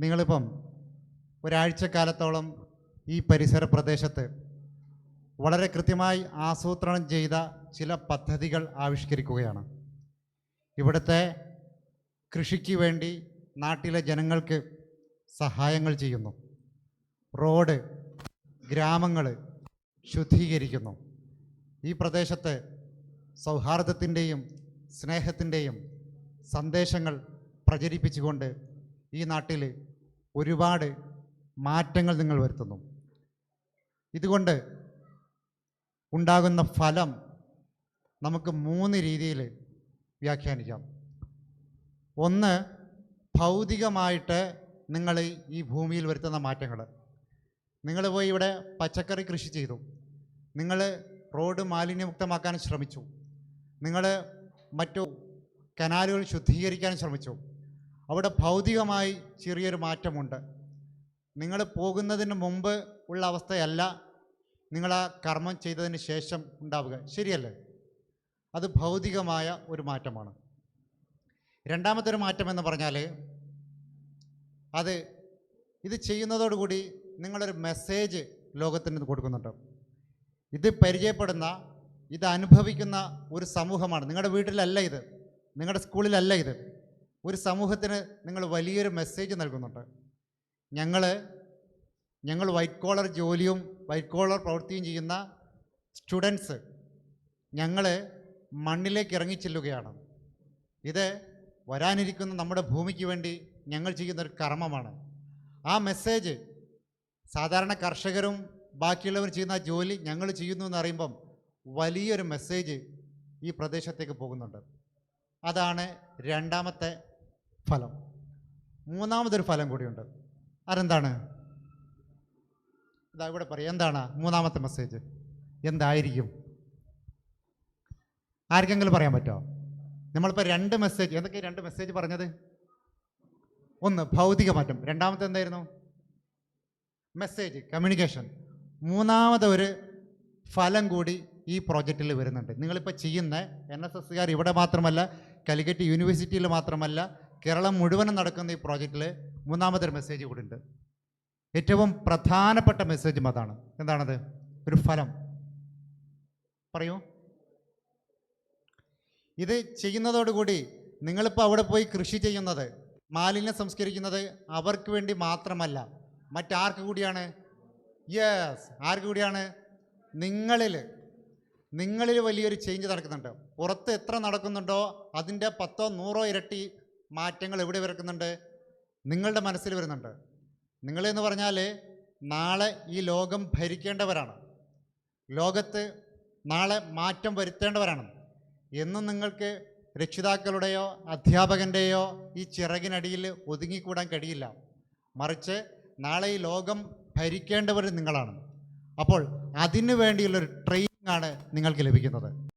നിങ്ങളിപ്പം ഒരാഴ്ചക്കാലത്തോളം ഈ പരിസര പ്രദേശത്ത് വളരെ കൃത്യമായി ആസൂത്രണം ചെയ്ത ചില പദ്ധതികൾ ആവിഷ്കരിക്കുകയാണ്. ഇവിടുത്തെ കൃഷിക്ക് വേണ്ടി നാട്ടിലെ ജനങ്ങൾക്ക് സഹായങ്ങൾ ചെയ്യുന്നു. റോഡ് ഗ്രാമങ്ങൾ ശുദ്ധീകരിക്കുന്നു. ഈ പ്രദേശത്ത് സൗഹാർദ്ദത്തിന്റെയും സ്നേഹത്തിന്റെയും സന്ദേശങ്ങൾ പ്രചരിപ്പിച്ചുകൊണ്ട് ഈ നാട്ടിൽ ഒരുപാട് മാറ്റങ്ങൾ നിങ്ങൾ വരുത്തുന്നു. ഇതുകൊണ്ട് ഉണ്ടാകുന്ന ഫലം നമുക്ക് മൂന്ന് രീതിയിൽ വ്യാഖ്യാനിക്കാം. ഒന്ന് ഭൗതികമായിട്ട് നിങ്ങൾ ഈ ഭൂമിയിൽ വരുത്തുന്ന മാറ്റങ്ങൾ. നിങ്ങൾ പോയി ഇവിടെ പച്ചക്കറി കൃഷി ചെയ്തു. നിങ്ങൾ റോഡ് മാലിന്യമുക്തമാക്കാൻ ശ്രമിച്ചു. നിങ്ങൾ മറ്റു കനാലുകൾ ശുദ്ധീകരിക്കാൻ ശ്രമിച്ചു. അവിടെ ഭൗതികമായി ചെറിയൊരു മാറ്റമുണ്ട്. നിങ്ങൾ പോകുന്നതിന് മുമ്പ് ഉള്ള അവസ്ഥയല്ല നിങ്ങൾ ആ കർമ്മം ചെയ്തതിന് ശേഷം ഉണ്ടാവുക. ശരിയല്ലേ? അത് ഭൗതികമായ ഒരു മാറ്റമാണ്. രണ്ടാമത്തെ ഒരു മാറ്റം എന്ന് പറഞ്ഞാൽ അത് ഇത് ചെയ്യുന്നതോടുകൂടി നിങ്ങളൊരു മെസ്സേജ് ലോകത്തിന് കൊടുക്കുന്നുണ്ട്. ഇത് പരിചയപ്പെടുന്ന ഇത് അനുഭവിക്കുന്ന ഒരു സമൂഹമാണ്. നിങ്ങളുടെ വീട്ടിലല്ല ഇത്. നിങ്ങളുടെ സ്കൂളിലല്ല ഇത്. ഒരു സമൂഹത്തിന് നിങ്ങൾ വലിയൊരു മെസ്സേജ് നൽകുന്നുണ്ട്. ഞങ്ങൾ ഞങ്ങൾ വൈറ്റ് കോളർ ജോലിയും വൈറ്റ് കോളർ പ്രവൃത്തിയും ചെയ്യുന്ന സ്റ്റുഡൻസ് ഞങ്ങൾ മണ്ണിലേക്ക് ഇറങ്ങിച്ചെല്ലുകയാണ്. ഇത് വരാനിരിക്കുന്ന നമ്മുടെ ഭൂമിക്ക് വേണ്ടി ഞങ്ങൾ ചെയ്യുന്ന ഒരു കർമ്മമാണ്. ആ മെസ്സേജ് സാധാരണ കർഷകരും ബാക്കിയുള്ളവർ ചെയ്യുന്ന ജോലി ഞങ്ങൾ ചെയ്യുന്നു എന്ന് അറിയുമ്പം വലിയൊരു മെസ്സേജ് ഈ പ്രദേശത്തേക്ക് പോകുന്നുണ്ട്. അതാണ് രണ്ടാമത്തെ ഫലം. മൂന്നാമതൊരു ഫലം കൂടിയുണ്ട്. അതെന്താണ്? ഇതാ ഇവിടെ പറയാം. എന്താണ്? മൂന്നാമത്തെ മെസ്സേജ് എന്തായിരിക്കും? ആർക്കെങ്കിലും പറയാൻ പറ്റുമോ നമ്മളിപ്പോൾ രണ്ട് മെസ്സേജ് എന്തൊക്കെ രണ്ട് മെസ്സേജ് പറഞ്ഞത്? ഒന്ന് ഭൗതിക മാറ്റം. രണ്ടാമത്തെ എന്തായിരുന്നു? മെസ്സേജ് കമ്മ്യൂണിക്കേഷൻ മൂന്നാമത് ഒരു ഫലം കൂടി ഈ പ്രോജക്റ്റിൽ വരുന്നുണ്ട്. നിങ്ങളിപ്പോൾ ചെയ്യുന്ന എൻ എസ് എസ്സുകാർ ഇവിടെ മാത്രമല്ല കലിക്കറ്റ് യൂണിവേഴ്സിറ്റിയിൽ മാത്രമല്ല കേരളം മുഴുവനും നടക്കുന്ന ഈ പ്രോജക്റ്റിൽ മൂന്നാമതൊരു മെസ്സേജ് കൂടി ഉണ്ട്. ഏറ്റവും പ്രധാനപ്പെട്ട മെസ്സേജും അതാണ്. എന്താണത്? ഒരു ഫലം. പറയൂ. ഇത് ചെയ്യുന്നതോടുകൂടി നിങ്ങളിപ്പോൾ അവിടെ പോയി കൃഷി ചെയ്യുന്നത് മാലിന്യം സംസ്കരിക്കുന്നത് അവർക്ക് വേണ്ടി മാത്രമല്ല മറ്റാർക്ക് കൂടിയാണ്? യെസ് ആർക്ക് കൂടിയാണ്? നിങ്ങളിൽ നിങ്ങളിൽ വലിയൊരു ചേഞ്ച് നടക്കുന്നുണ്ട്. പുറത്ത് എത്ര നടക്കുന്നുണ്ടോ അതിന്റെ പത്തോ നൂറോ ഇരട്ടി മാറ്റങ്ങൾ എവിടെ വരക്കുന്നുണ്ട്? നിങ്ങളുടെ മനസ്സിൽ വരുന്നുണ്ട്. നിങ്ങളെന്ന് പറഞ്ഞാൽ നാളെ ഈ ലോകം ഭരിക്കേണ്ടവരാണ്. ലോകത്ത് നാളെ മാറ്റം വരുത്തേണ്ടവരാണ്. എന്നും നിങ്ങൾക്ക് രക്ഷിതാക്കളുടെയോ അധ്യാപകന്റെയോ ഈ ചിറകിനടിയിൽ ഒതുങ്ങിക്കൂടാൻ കഴിയില്ല. മറിച്ച് നാളെ ഈ ലോകം ഭരിക്കേണ്ടവർ നിങ്ങളാണ്. അപ്പോൾ അതിനു വേണ്ടിയുള്ളൊരു ട്രെയിനിങ് ആണ് നിങ്ങൾക്ക് ലഭിക്കുന്നത്.